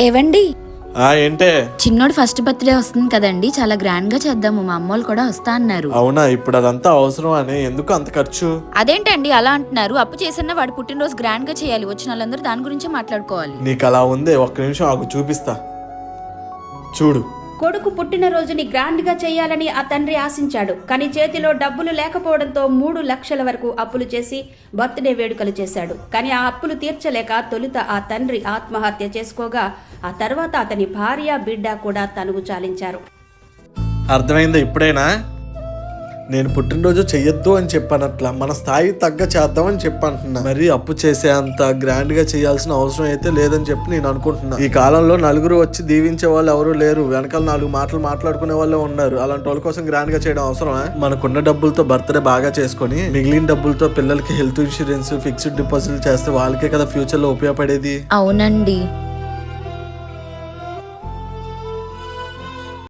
ఏవండి? ఏంటే? చిన్నోడు ఫస్ట్ బర్త్డే వస్తుంది కదండి చాలా గ్రాండ్గా చేద్దాము మా అమ్మోళ్ళు కూడా వస్తా అన్నారు. అవునా ఇప్పుడు అదంతా అవసరం అని ఎందుకు అంత ఖర్చు? అదేంటండి అలా అంటున్నారు. అప్పు చేసిన వాడు పుట్టినరోజు గ్రాండ్గా చేయాలి వచ్చిన వాళ్ళందరూ దాని గురించే మాట్లాడుకోవాలి. నీకు అలా ఉంది ఒక్క నిమిషం ఆకు చూపిస్తా. చూడు. కొడుకు పుట్టినరోజుని గ్రాండ్గా చేయాలని ఆ తండ్రి ఆశించాడు. కానీ చేతిలో డబ్బులు లేకపోవడంతో మూడు లక్షల వరకు అప్పులు చేసి బర్త్డే వేడుకలు చేశాడు. కానీ ఆ అప్పులు తీర్చలేక తొలుత ఆ తండ్రి ఆత్మహత్య చేసుకోగా ఆ తర్వాత అతని భార్య బిడ్డ కూడా తనుగు చాలించారు. అర్థమైందా ఇప్పుడైనా? నేను పుట్టినరోజు చెయ్యొద్దు అని చెప్పానట్లా మన స్థాయి తగ్గ చేద్దామని చెప్పంటున్నా. మరి అప్పు చేసే అంత గ్రాండ్గా చేయాల్సిన అవసరం అయితే లేదని చెప్పి నేను అనుకుంటున్నా. ఈ కాలంలో నలుగురు వచ్చి దీవించే వాళ్ళు ఎవరు లేరు. వెనకాల నాలుగు మాటలు మాట్లాడుకునే వాళ్ళే ఉన్నారు. అలాంటి వాళ్ళ కోసం గ్రాండ్గా చేయడం అవసరమా? మనకున్న డబ్బులతో బర్త్డే బాగా చేసుకొని మిగిలిన డబ్బులతో పిల్లలకి హెల్త్ ఇన్సూరెన్స్ ఫిక్స్డ్ డిపాజిట్ చేస్తే వాళ్ళకే కదా ఫ్యూచర్లో ఉపయోగపడేది? అవునండి.